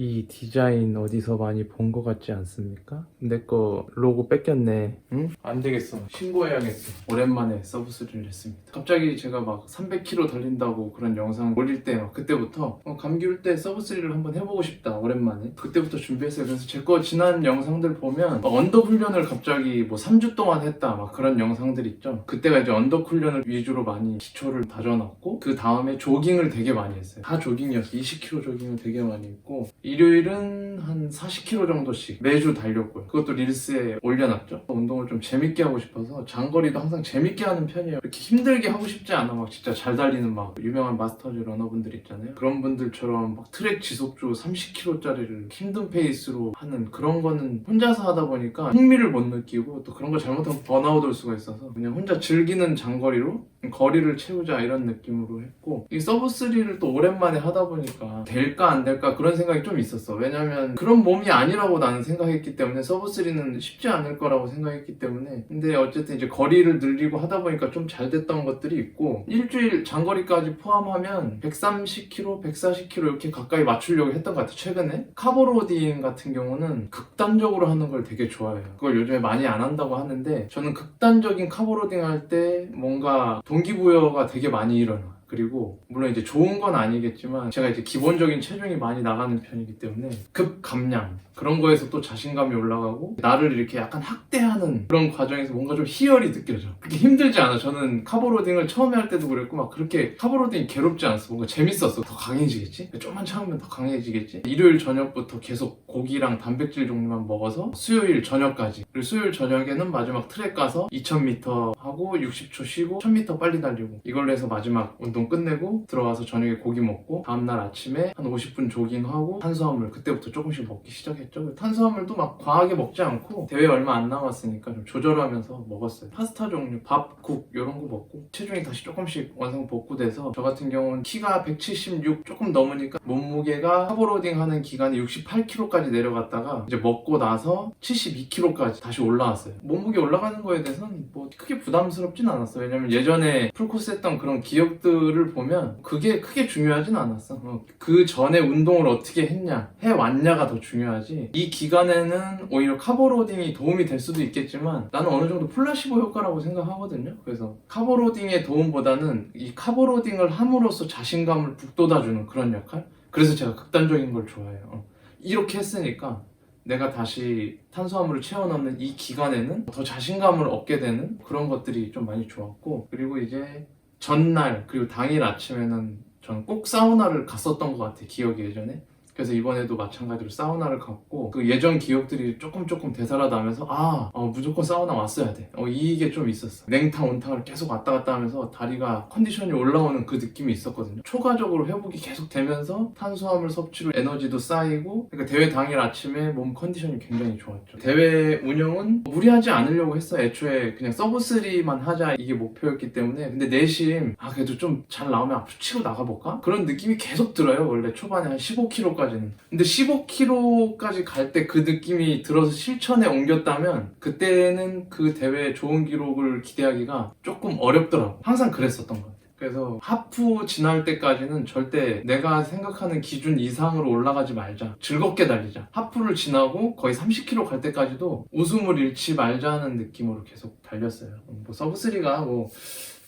이 디자인 어디서 많이 본 것 같지 않습니까? 내 거 로고 뺏겼네. 응? 안 되겠어. 신고해야겠어. 오랜만에 서브스리를 했습니다. 갑자기 제가 막 300km 달린다고 그런 영상 올릴 때 막 그때부터 어, 감기 올 때 서브스리를 한번 해보고 싶다. 오랜만에. 그때부터 준비했어요. 그래서 제 거 지난 영상들 보면 막 언덕 훈련을 갑자기 뭐 3주 동안 했다. 막 그런 영상들 있죠. 그때가 이제 언덕 훈련을 위주로 많이 기초를 다져놨고 그 다음에 조깅을 되게 많이 했어요. 다 조깅이었어요. 20km 조깅을 되게 많이 했고 일요일은 한 40km 정도씩 매주 달렸고요. 그것도 릴스에 올려놨죠. 운동을 좀 재밌게 하고 싶어서 장거리도 항상 재밌게 하는 편이에요. 이렇게 힘들게 하고 싶지 않아. 막 진짜 잘 달리는 막 유명한 마스터즈 러너분들 있잖아요. 그런 분들처럼 막 트랙 지속주 30km짜리를 힘든 페이스로 하는 그런 거는 혼자서 하다 보니까 흥미를 못 느끼고 또 그런 거 잘못하면 번아웃 올 수가 있어서 그냥 혼자 즐기는 장거리로 거리를 채우자 이런 느낌으로 했고 이 서브3를 또 오랜만에 하다 보니까 될까 안 될까 그런 생각이 좀 있었어. 왜냐면 그런 몸이 아니라고 나는 생각했기 때문에 서브3는 쉽지 않을 거라고 생각했기 때문에. 근데 어쨌든 이제 거리를 늘리고 하다 보니까 좀 잘 됐던 것들이 있고 일주일 장거리까지 포함하면 130km, 140km 이렇게 가까이 맞추려고 했던 것 같아 최근에. 카보로딩 같은 경우는 극단적으로 하는 걸 되게 좋아해요. 그걸 요즘에 많이 안 한다고 하는데 저는 극단적인 카보로딩 할 때 뭔가 동기부여가 되게 많이 일어나. 그리고 물론 이제 좋은 건 아니겠지만 제가 이제 기본적인 체중이 많이 나가는 편이기 때문에 급 감량 그런 거에서 또 자신감이 올라가고 나를 이렇게 약간 학대하는 그런 과정에서 뭔가 좀 희열이 느껴져 그렇게 힘들지 않아 저는 카보로딩을 처음에 할 때도 그랬고 막 그렇게 카보로딩이 괴롭지 않았어 뭔가 재밌었어 더 강해지겠지? 좀만 참으면 더 강해지겠지? 일요일 저녁부터 계속 고기랑 단백질 종류만 먹어서 수요일 저녁까지. 그리고 수요일 저녁에는 마지막 트랙 가서 2000m 하고 60초 쉬고 1000m 빨리 달리고 이걸로 해서 마지막 운동 끝내고 들어와서 저녁에 고기 먹고 다음날 아침에 한 50분 조깅하고 탄수화물 그때부터 조금씩 먹기 시작했죠. 탄수화물도 막 과하게 먹지 않고 대회 얼마 안 남았으니까 좀 조절하면서 먹었어요. 파스타 종류 밥, 국 이런 거 먹고 체중이 다시 조금씩 완성 복구돼서 저 같은 경우는 키가 176 조금 넘으니까 몸무게가 카보로딩 하는 기간에 68kg까지 내려갔다가 이제 먹고 나서 72kg까지 다시 올라왔어요. 몸무게 올라가는 거에 대해서는 뭐 크게 부담스럽진 않았어요. 왜냐면 예전에 풀코스 했던 그런 기억들 을 보면 그게 크게 중요하진 않았어. 어, 그 전에 운동을 어떻게 했냐 해왔냐가 더 중요하지. 이 기간에는 오히려 카보로딩이 도움이 될 수도 있겠지만 나는 어느 정도 플라시보 효과라고 생각하거든요. 그래서 카보로딩의 도움보다는 이 카보로딩을 함으로써 자신감을 북돋아주는 그런 역할? 그래서 제가 극단적인 걸 좋아해요. 어. 이렇게 했으니까 내가 다시 탄수화물을 채워 넣는 이 기간에는 더 자신감을 얻게 되는 그런 것들이 좀 많이 좋았고 그리고 이제 전날 그리고 당일 아침에는 저는 꼭 사우나를 갔었던 것 같아 기억이 예전에 그래서 이번에도 마찬가지로 사우나를 갔고 그 예전 기억들이 조금 조금 되살아나면서 아 어, 무조건 사우나 왔어야 돼. 어, 이게 좀 있었어. 냉탕 온탕을 계속 왔다 갔다 하면서 다리가 컨디션이 올라오는 그 느낌이 있었거든요. 초과적으로 회복이 계속 되면서 탄수화물 섭취로 에너지도 쌓이고 그러니까 대회 당일 아침에 몸 컨디션이 굉장히 좋았죠. 대회 운영은 무리하지 않으려고 했어. 애초에 그냥 서브3만 하자 이게 목표였기 때문에. 근데 내심 아 그래도 좀 잘 나오면 앞으로 치고 나가볼까? 그런 느낌이 계속 들어요. 원래 초반에 한 15kg까지 는 근데 15kg까지 갈 때 그 느낌이 들어서 실천에 옮겼다면 그때는 그 대회 좋은 기록을 기대하기가 조금 어렵더라고 항상 그랬었던 것 같아요 그래서 하프 지날 때까지는 절대 내가 생각하는 기준 이상으로 올라가지 말자. 즐겁게 달리자. 하프를 지나고 거의 30km 갈 때까지도 웃음을 잃지 말자는 느낌으로 계속 달렸어요. 뭐 서브3가 뭐,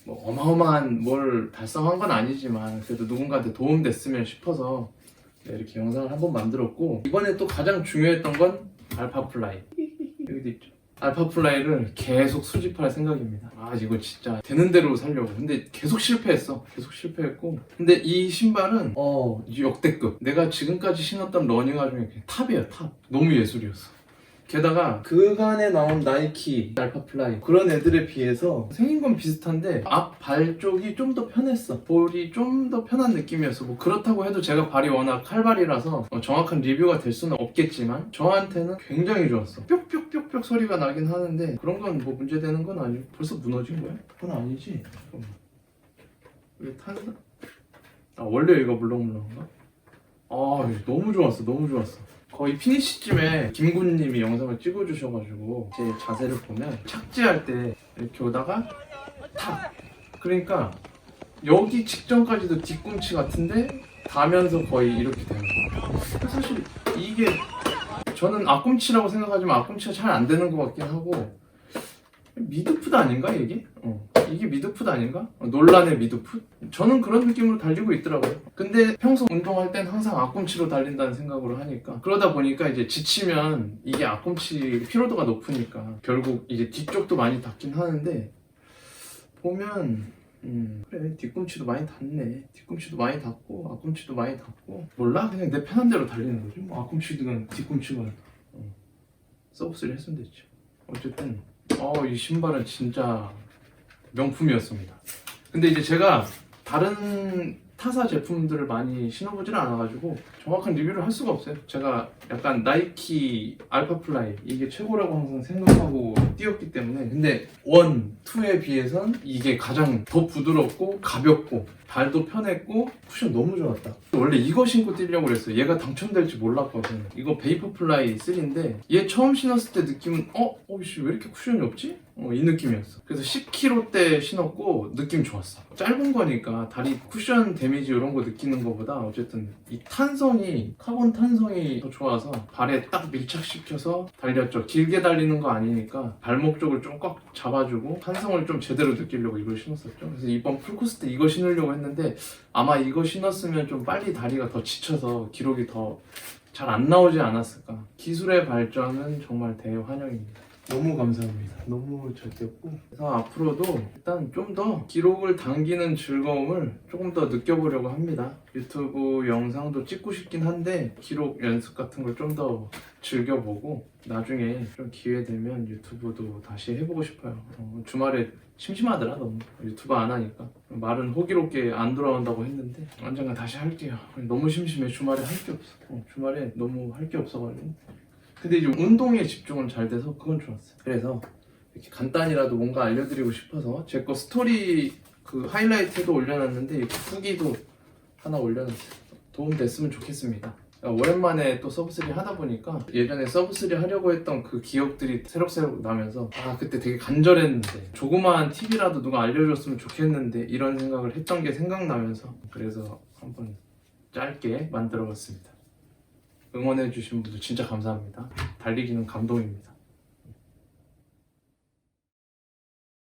뭐 어마어마한 뭘 달성한 건 아니지만 그래도 누군가한테 도움됐으면 싶어서 네, 이렇게 영상을 한번 만들었고 이번에 또 가장 중요했던 건 알파 플라이 여기도 있죠. 알파 플라이를 계속 수집할 생각입니다. 아 이거 진짜 되는 대로 살려고. 근데 계속 실패했어. 계속 실패했고. 근데 이 신발은 어 역대급. 내가 지금까지 신었던 러닝화 중에 탑이에요 탑. 너무 예술이었어. 게다가 그간에 나온 나이키 알파 플라이 그런 애들에 비해서 생긴 건 비슷한데 앞 발 쪽이 좀 더 편했어 볼이 좀 더 편한 느낌이었어 뭐 그렇다고 해도 제가 발이 워낙 칼발이라서 어, 정확한 리뷰가 될 수는 없겠지만 저한테는 굉장히 좋았어 뾱뾱뾱뾱 소리가 나긴 하는데 그런 건 뭐 문제되는 건 아니고 벌써 무너진 거야? 그건 아니지. 이게 탄... 아 원래 얘가 물렁물렁한가? 아 너무 좋았어 너무 좋았어 거의 피니시쯤에 김군님이 영상을 찍어주셔가지고 제 자세를 보면 착지할 때 이렇게 오다가 탁 그러니까 여기 직전까지도 뒤꿈치 같은데 닿으면서 거의 이렇게 되는 거예요 사실 이게 저는 앞꿈치라고 생각하지만 앞꿈치가 잘 안 되는 것 같긴 하고 미드풋 아닌가 이게? 어. 이게 미드풋 아닌가? 어, 논란의 미드풋? 저는 그런 느낌으로 달리고 있더라고요. 근데 평소 운동할 땐 항상 앞꿈치로 달린다는 생각으로 하니까 그러다 보니까 이제 지치면 이게 앞꿈치 피로도가 높으니까 결국 이제 뒤쪽도 많이 닿긴 하는데 보면 음 그래 뒤꿈치도 많이 닿네 뒤꿈치도 많이 닿고 앞꿈치도 많이 닿고 몰라 그냥 내 편한 대로 달리는 거지 뭐 앞꿈치든 뒤꿈치든 어. 서브스를 했으면 됐죠 어쨌든 어 이 신발은 진짜 명품이었습니다. 근데 이제 제가 다른 타사 제품들을 많이 신어보질 않아가지고 정확한 리뷰를 할 수가 없어요. 제가 약간 나이키 알파플라이 이게 최고라고 항상 생각하고 뛰었기 때문에. 근데 원, 투에 비해선 이게 가장 더 부드럽고 가볍고 발도 편했고 쿠션 너무 좋았다. 원래 이거 신고 뛰려고 그랬어요. 얘가 당첨될지 몰랐거든. 이거 베이퍼플라이 3인데 얘 처음 신었을 때 느낌은 어? 어이씨 왜 이렇게 쿠션이 없지? 어, 이 느낌이었어. 그래서 10kg 때 신었고 느낌 좋았어. 짧은 거니까 다리 쿠션 데미지 이런 거 느끼는 것보다 어쨌든 이 탄성이 카본 탄성이 더 좋아서 발에 딱 밀착시켜서 달렸죠. 길게 달리는 거 아니니까 발목 쪽을 좀 꽉 잡아주고 탄성을 좀 제대로 느끼려고 이걸 신었었죠. 그래서 이번 풀코스 때 이거 신으려고 했는데 아마 이거 신었으면 좀 빨리 다리가 더 지쳐서 기록이 더 잘 안 나오지 않았을까. 기술의 발전은 정말 대환영입니다 너무 감사합니다. 너무 잘 뛰었고 그래서 앞으로도 일단 좀 더 기록을 당기는 즐거움을 조금 더 느껴보려고 합니다. 유튜브 영상도 찍고 싶긴 한데 기록 연습 같은 걸 좀 더 즐겨보고 나중에 좀 기회 되면 유튜브도 다시 해보고 싶어요. 어, 주말에 심심하더라 너무 유튜브 안 하니까 말은 호기롭게 안 돌아온다고 했는데 언젠가 다시 할게요. 너무 심심해 주말에 할 게 없어. 어, 주말에 너무 할 게 없어가지고 근데 이제 운동에 집중은 잘 돼서 그건 좋았어요. 그래서 이렇게 간단히라도 뭔가 알려드리고 싶어서 제 거 스토리 그 하이라이트도 올려놨는데 이 후기도 하나 올려놨어요. 도움 됐으면 좋겠습니다. 그러니까 오랜만에 또 서브3 하다 보니까 예전에 서브3 하려고 했던 그 기억들이 새록새록 나면서 아 그때 되게 간절했는데 조그마한 팁이라도 누가 알려줬으면 좋겠는데 이런 생각을 했던 게 생각나면서 그래서 한번 짧게 만들어 봤습니다. 응원해주신 분들 진짜 감사합니다. 달리기는 감동입니다.